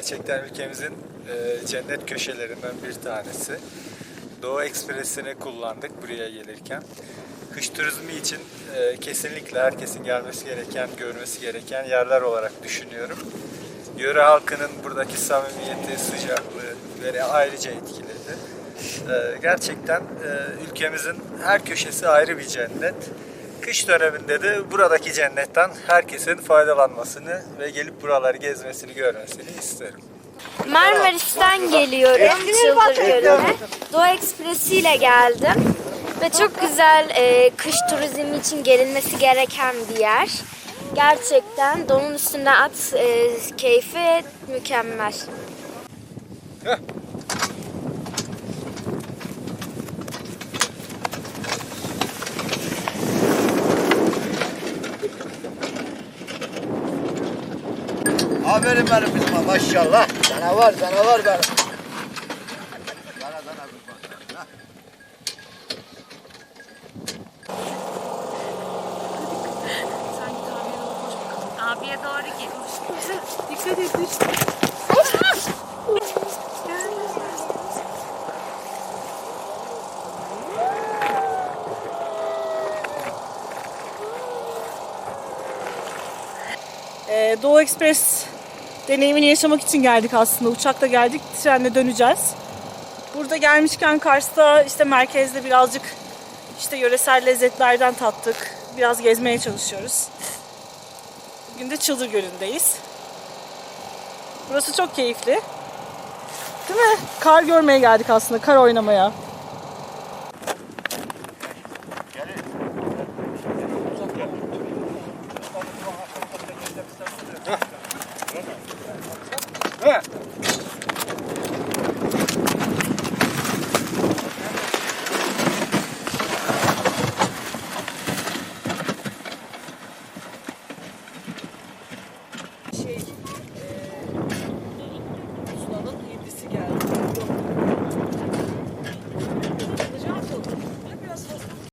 Gerçekten ülkemizin e, cennet köşelerinden bir tanesi. Doğu Ekspresi'ni kullandık buraya gelirken. Kış turizmi için e, kesinlikle herkesin gelmesi gereken, görmesi gereken yerler olarak düşünüyorum. Yöre halkının buradaki samimiyeti, sıcaklığı ve ayrıca etkiledi. E, gerçekten e, ülkemizin her köşesi ayrı bir cennet. Kış döneminde de buradaki cennetten herkesin faydalanmasını ve gelip buraları gezmesini, görmesini isterim. Marmaris'ten geliyorum Çıldır Gölü'ne. Doğu Ekspresi ile geldim. Ve çok güzel e, kış turizmi için gelinmesi gereken bir yer. Gerçekten donun üstünde at e, keyfi mükemmel. Aferin benim kızıma maşallah. Sana var, sana var benim. Sana sana kurban. Abiye doğru gitmiş. Dikkat et düştü. Doğu Ekspres deneyimini yaşamak için geldik aslında. Uçakla geldik, trenle döneceğiz. Burada gelmişken Kars'ta işte merkezde birazcık işte yöresel lezzetlerden tattık. Biraz gezmeye çalışıyoruz. Bugün de Çıldır Gölü'ndeyiz. Burası çok keyifli. Değil mi? Kar görmeye geldik aslında, kar oynamaya.